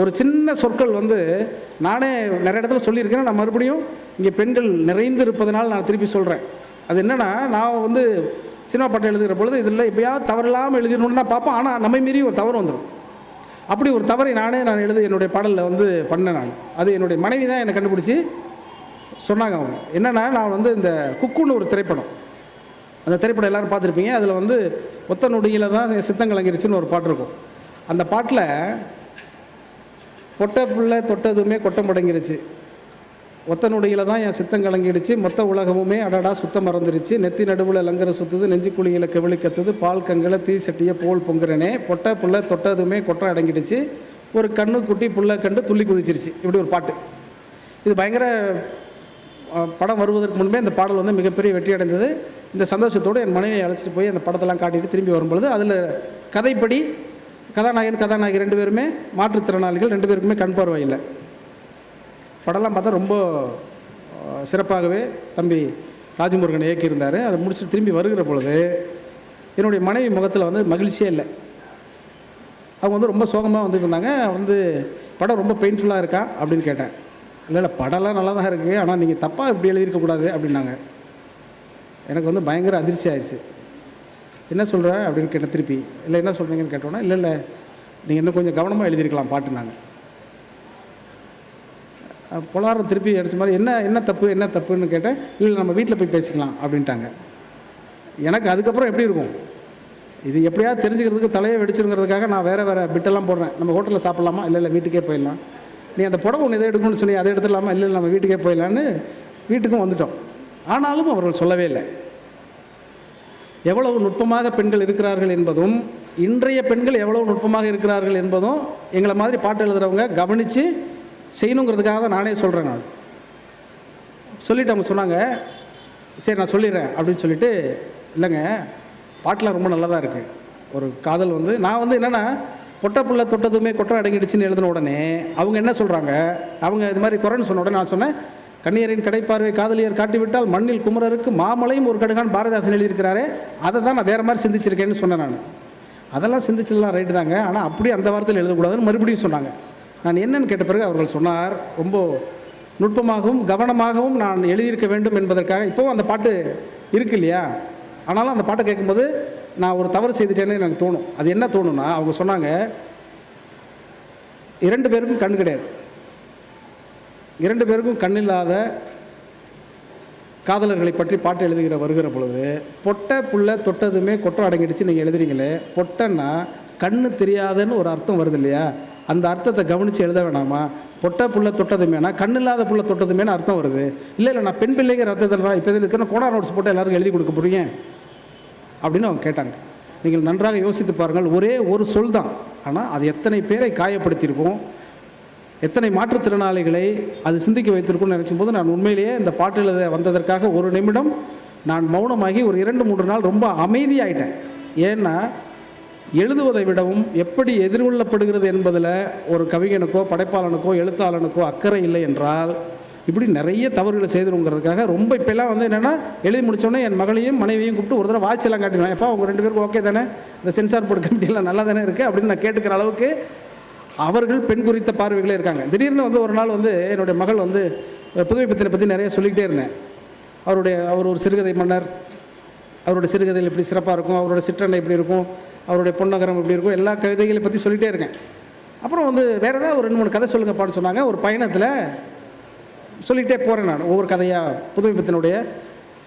ஒரு சின்ன சொற்கள் வந்து நானே நிறைய இடத்துல சொல்லியிருக்கேன். நான் மறுபடியும் இங்கே பெண்கள் நிறைந்து இருப்பதனால் நான் திருப்பி சொல்கிறேன் அது என்னென்னா நான் வந்து சினிமா பாட்டு எழுதுகிற பொழுது இதில் எப்படியாவது தவறில்லாமல் எழுதிடணும்னு நான் பார்ப்போம் ஆனால் நம்மை மீறி ஒரு தவறு வந்துடும். அப்படி ஒரு தவறை நானே நான் எழுத என்னுடைய பாடலில் வந்து பண்ணேன் நான். அது என்னுடைய மனைவி தான் என்னை கண்டுபிடிச்சி சொன்னாங்க அவங்க. என்னென்னா நான் வந்து இந்த குக்குன்னு ஒரு திரைப்படம். அந்த திரைப்படம் எல்லாரும் பார்த்துருப்பீங்க. அதில் வந்து ஒத்த நொடியில் தான் சித்தங்கலங்கிருச்சுன்னு ஒரு பாட்டு இருக்கும். அந்த பாட்டில் பொட்டை பிள்ளை தொட்டதுமே கொட்டம் முடங்கிருச்சு. ஒத்தனுடையில் தான் என் சித்தம் கலங்கிடுச்சு. மொத்த உலகமுமே அடடா சுத்தம் மறந்துருச்சு. நெத்தி நடுவில் லங்கர சுற்றுது நெஞ்சு குழியில் கவிழி கத்துது பால் கங்கில தீ சட்டியை போல் பொங்குறனே. பொட்டை புள்ள தொட்டதுமே கொட்டம் அடங்கிடுச்சு. ஒரு கண்ணு குட்டி புள்ள கண்டு துள்ளி குதிச்சிருச்சு. இப்படி ஒரு பாட்டு. இது பயங்கர படம் வருவதற்கு முன்பே இந்த பாடல் வந்து மிகப்பெரிய வெற்றி அடைந்தது. இந்த சந்தோஷத்தோடு என் மனைவியை அழைச்சிட்டு போய் அந்த படத்தெல்லாம் காட்டிட்டு திரும்பி வரும்பொழுது அதில் கதைப்படி கதாநாயகன் கதாநாயகி ரெண்டு பேருமே மாற்றுத்திறனாளிகள் ரெண்டு பேருக்குமே கண் பார்வை இல்லை. படம்லாம் பார்த்தா ரொம்ப சிறப்பாகவே தம்பி ராஜமுருகன் இயக்கியிருந்தார். அதை முடிச்சுட்டு திரும்பி வருகிற பொழுது என்னுடைய மனைவி முகத்தில் வந்து மகிழ்ச்சியே இல்லை. அவங்க வந்து ரொம்ப சோகமாக வந்துருந்தாங்க வந்து படம் ரொம்ப பெயின்ஃபுல்லாக இருக்கா? அப்படின்னு கேட்டேன். இல்லை இல்லை படம்லாம் நல்லா தான் இருக்குது ஆனால் நீங்கள் தப்பாக இப்படி எழுதியிருக்கக்கூடாது அப்படின்னாங்க. எனக்கு வந்து பயங்கர அதிர்ச்சி ஆயிடுச்சு. என்ன சொல்கிற அப்படின்னு கேட்டேன் திருப்பி இல்லை என்ன சொல்கிறீங்கன்னு கேட்டோன்னா இல்லை இல்லை நீங்கள் இன்னும் கொஞ்சம் கவனமாக எழுதியிருக்கலாம் பாட்டு நாங்கள் பொலாரம் திருப்பி அடித்த மாதிரி என்ன என்ன தப்பு என்ன தப்புன்னு கேட்டேன் இல்லை நம்ம வீட்டில் போய் பேசிக்கலாம் அப்படின்ட்டாங்க. எனக்கு அதுக்கப்புறம் எப்படி இருக்கும்? இது எப்படியாவது தெரிஞ்சுக்கிறதுக்கு தலையை வெடிச்சிருங்கிறதுக்காக நான் வேறு வேறு பிட்டெல்லாம் போடுறேன். நம்ம ஹோட்டலில் சாப்பிட்லாமா? இல்லை இல்லை வீட்டுக்கே போயிடலாம். நீ அந்த புடவை ஒன்று எதை எடுக்கணும்னு சொல்லி அதை எடுத்துடலாமா? இல்லை நம்ம வீட்டுக்கே போயிடலான்னு வீட்டுக்கும் வந்துட்டோம். ஆனாலும் அவர்கள் சொல்லவே இல்லை. எவ்வளவு நுட்பமாக பெண்கள் இருக்கிறார்கள் என்பதும் இன்றைய பெண்கள் எவ்வளவு நுட்பமாக இருக்கிறார்கள் என்பதும் எங்களை மாதிரி பாட்டு எழுதுகிறவங்க கவனித்து செய்யணுங்கிறதுக்காக தான் நானே சொல்கிறேன் நான் சொல்லிட்டு அவங்க சொன்னாங்க சரி நான் சொல்லிடுறேன் அப்படின்னு சொல்லிட்டு இல்லைங்க பாட்டெலாம் ரொம்ப நல்லதாக இருக்குது ஒரு காதல் வந்து நான் வந்து என்னென்னா பொட்ட புள்ள தொட்டதுமே கொட்டம் அடங்கிடுச்சுன்னு எழுதின உடனே அவங்க என்ன சொல்கிறாங்க அவங்க இது மாதிரி குறைன்னு சொன்ன உடனே நான் சொன்னேன் கண்ணியரின் கடைப்பார்வை காதலியர் காட்டிவிட்டால் மண்ணில் குமரருக்கு மாமலையும் ஒரு கடுகான் பாரதிதாசன் எழுதியிருக்கிறாரே அதை தான் நான் வேறு மாதிரி சிந்திச்சிருக்கேன்னு சொன்னேன் நான். அதெல்லாம் சிந்திச்சதெல்லாம் ரைட்டு தாங்க. ஆனால் அப்படி அந்த வாரத்தில் எழுதக்கூடாதுன்னு மறுபடியும் சொன்னாங்க. நான் என்னன்னு கேட்ட பிறகு அவர்கள் சொன்னார் ரொம்ப நுட்பமாகவும் கவனமாகவும் நான் எழுதியிருக்க வேண்டும் என்பதற்காக. இப்போவும் அந்த பாட்டு இருக்கு இல்லையா? ஆனாலும் அந்த பாட்டை கேட்கும்போது நான் ஒரு தவறு செய்துட்டேன்னு எனக்கு தோணும். அது என்ன தோணுன்னா அவங்க சொன்னாங்க இரண்டு பேருக்கும் கண் கிடையாது. இரண்டு பேருக்கும் கண்ணில்லாத காதலர்களை பற்றி பாட்டு எழுதுகிற வருகிற பொழுது பொட்டை புள்ள தொட்டதுமே கொட்டம் அடங்கிடுச்சு நீங்கள் எழுதுறீங்களே? பொட்டன்னா கண்ணு தெரியாதுன்னு ஒரு அர்த்தம் வருது இல்லையா அந்த அர்த்தத்தை கவனித்து எழுத வேணாமா? பொட்டை புள்ள தொட்டதுமேனா கண்ணு இல்லாத புள்ள தொட்டதுமேனு அர்த்தம் வருது. இல்லை இல்லை நான் பெண் பிள்ளைங்கிற அர்த்தத்தில் தான் இப்போ இருக்கிற கோடா நோட்ஸ் போட்டு எல்லாருக்கும் எழுதி கொடுக்க போறீங்க? அப்படின்னு அவங்க கேட்டாங்க. நீங்கள் நன்றாக யோசித்து பாருங்கள் ஒரே ஒரு சொல் தான். ஆனால் அது எத்தனை பேரை காயப்படுத்தியிருக்கும்? எத்தனை மாற்றுத்திறனாளிகளை அது சிந்திக்க வைத்திருக்கும்னு நினைக்கும் போது நான் உண்மையிலேயே இந்த பாட்டில் வந்ததற்காக ஒரு நிமிடம் நான் மௌனமாகி ஒரு இரண்டு மூன்று நாள் ரொம்ப அமைதியாயிட்டேன். ஏன்னா எழுதுவதை விடவும் எப்படி எதிர்கொள்ளப்படுகிறது என்பதில் ஒரு கவிஞனுக்கோ படைப்பாளனுக்கோ எழுத்தாளனுக்கோ அக்கறை இல்லை என்றால் இப்படி நிறைய தவறுகளை செய்திருங்கிறதுக்காக ரொம்ப இப்போல்லாம் வந்து என்னென்னா எழுதி முடித்தோடனே என் மகளையும் மனைவியும் கூப்பிட்டு ஒரு தடவை வாட்செல்லாம் காட்டிடுவேன். எப்போ அவங்க ரெண்டு பேருக்கும் ஓகே தானே? இந்த சென்சார் போர்டு கமிட்டியெல்லாம் நல்லா தானே இருக்குது அப்படின்னு நான் கேட்டுக்கிற அளவுக்கு அவர்கள் பெண் குறித்த பார்வைகளே இருக்காங்க. திடீர்னு வந்து ஒரு நாள் வந்து என்னுடைய மகள் வந்து புதுமை பத்தினை பற்றி நிறைய சொல்லிக்கிட்டே இருந்தேன். அவருடைய அவர் ஒரு சிறுகதை மன்னர். அவருடைய சிறுகதைகள் எப்படி சிறப்பாக இருக்கும் அவருடைய சிற்றண்டை எப்படி இருக்கும் அவருடைய பொன்னகரம் எப்படி இருக்கும் எல்லா கவிதைகளை பற்றி சொல்லிகிட்டே இருக்கேன். அப்புறம் வந்து வேறு ஏதாவது ஒரு ரெண்டு மூணு கதை சொல்லுங்கப்பான்னு சொன்னாங்க. ஒரு பயணத்தில் சொல்லிகிட்டே போகிறேன் நான். ஒவ்வொரு கதையாக புதுமை பத்தினுடைய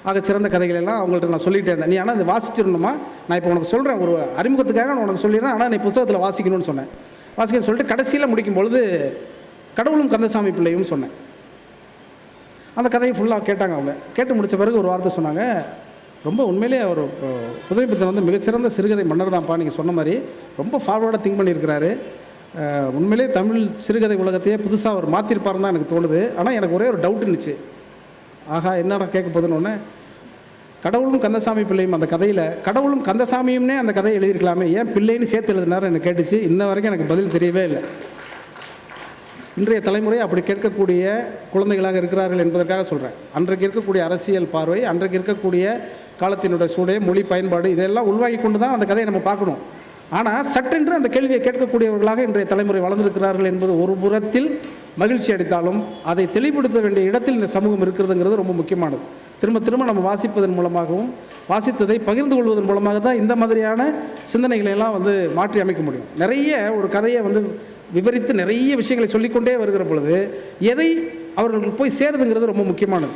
ஆக சிறந்த கதைகள் எல்லாம் அவங்கள்ட்ட நான் சொல்லிகிட்டே இருந்தேன். நீ ஆனால் இது வாசிச்சிடணுமா? நான் இப்போ உனக்கு சொல்கிறேன் ஒரு அறிமுகத்துக்காக நான் உனக்கு சொல்லிடுறேன். ஆனால் நீ புத்தகத்தில் வாசிக்கணும்னு சொன்னேன். வாசிக்கன்னு சொல்லிட்டு கடைசியில் முடிக்கும் பொழுது கடவுளும் கந்தசாமி பிள்ளையும் சொன்னேன். அந்த கதையை ஃபுல்லாக கேட்டாங்க அவங்க. கேட்டு முடித்த பிறகு ஒரு வார்த்தை சொன்னாங்க. ரொம்ப உண்மையிலேயே அவர் புதுமை வந்து மிகச்சிறந்த சிறுகதை மன்னர் தான்ப்பா நீங்கள் சொன்ன மாதிரி ரொம்ப ஃபார்வர்டாக திங்க் பண்ணியிருக்கிறாரு. உண்மையிலே உண்மையிலேயே தமிழ் சிறுகதை உலகத்தையே புதுசாக அவர் மாற்றிருப்பாருன்னு தான் எனக்கு தோணுது. ஆனால் எனக்கு ஒரே ஒரு டவுட் இருந்துச்சு. ஆஹா என்னடா கேட்க போகுதுன்னு ஒன்று கடவுளும் கந்தசாமி பிள்ளையும் அந்த கதையில் கடவுளும் கந்தசாமியும்னே அந்த கதையை எழுதியிருக்கலாமே. ஏன் பிள்ளைன்னு சேர்த்து எழுதினாரு? எனக்கு கேட்டுச்சு. இன்ன வரைக்கும் எனக்கு பதில் தெரியவே இல்லை. இன்றைய தலைமுறை அப்படி கேட்கக்கூடிய குழந்தைகளாக இருக்கிறார்கள் என்பதற்காக சொல்கிறேன் அன்றைக்கு இருக்கக்கூடிய அரசியல் பார்வை அன்றைக்கு இருக்கக்கூடிய காலத்தினுடைய சூடைய மொழி பயன்பாடு இதெல்லாம் உள்வாங்கி கொண்டு தான் அந்த கதையை நம்ம பார்க்கணும். ஆனால் சட்டென்று அந்த கேள்வியை கேட்கக்கூடியவர்களாக இன்றைய தலைமுறை வளர்ந்திருக்கிறார்கள் என்பது ஒரு புறத்தில் மகிழ்ச்சி அடைத்தாலும் அதை தெளிவுபடுத்த வேண்டிய இடத்தில் இந்த சமூகம் இருக்கிறதுங்கிறது ரொம்ப முக்கியமானது. திரும்ப திரும்ப நம்ம வாசிப்பதன் மூலமாகவும் வாசித்ததை பகிர்ந்து கொள்வதன் மூலமாக தான் இந்த மாதிரியான சிந்தனைகளை எல்லாம் வந்து மாற்றி அமைக்க முடியும். நிறைய ஒரு கதையை வந்து விவரித்து நிறைய விஷயங்களை சொல்லிக்கொண்டே வருகிற பொழுது எதை அவர்களுக்கு போய் சேருதுங்கிறது ரொம்ப முக்கியமானது.